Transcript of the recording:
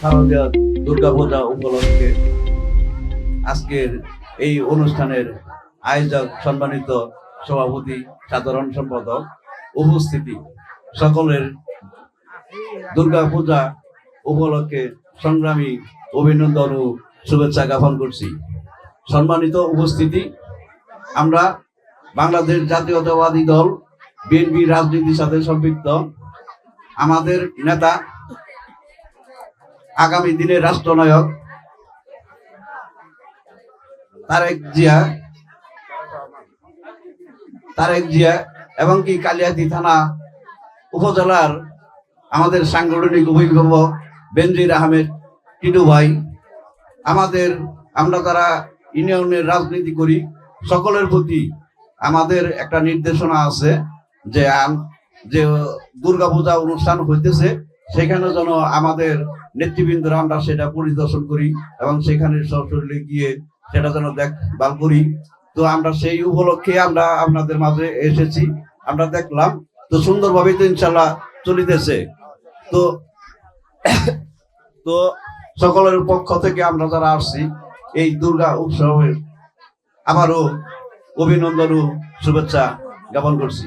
শারদীয় দুর্গা পূজা উপলক্ষে আজকের এই অনুষ্ঠানের আয়োজক সম্মানিত সভাপতি, সাধারণ সম্পাদক উপস্থিতি। সকলের দুর্গা পূজা উপলক্ষে সংগ্রামী অভিনন্দন ও শুভেচ্ছা জ্ঞাপন করছি। সম্মানিত উপস্থিতি, আমরা বাংলাদেশ জাতীয়তাবাদী দল, বিএনপি রাজনীতির সাথে সম্পৃক্ত। আমাদের নেতা আগামী দিনের রাষ্ট্রনায়ক তারেক জিয়া তারেক জিয়া এবং কি কালিয়াতি থানা উপজেলার আমাদের সাংগঠনিক অভিজ্ঞ বেনজির আহমেদ টিটু ভাই, আমাদের আমরা তারা ইউনিয়নের রাজনীতি করি, সকলের প্রতি আমাদের একটা নির্দেশনা আছে যে যে দুর্গাপূজা অনুষ্ঠান হইতেছে সেখানে যেন আমাদের নেতৃবৃন্দরা আমরা সেটা পরিদর্শন করি এবং সেখানে সরাসরি গিয়ে সেটা যেন দেখভাল করি। তো আমরা সেই উপলক্ষে আমরা আপনাদের মাঝে এসেছি, আমরা দেখলাম। তো সুন্দরভাবে তো ইনশাল্লাহ চলিতেছে। তো তো সকলের পক্ষ থেকে আমরা যারা আসছি, এই দুর্গা উৎসবের আবারও অভিনন্দন ও শুভেচ্ছা জ্ঞাপন করছি।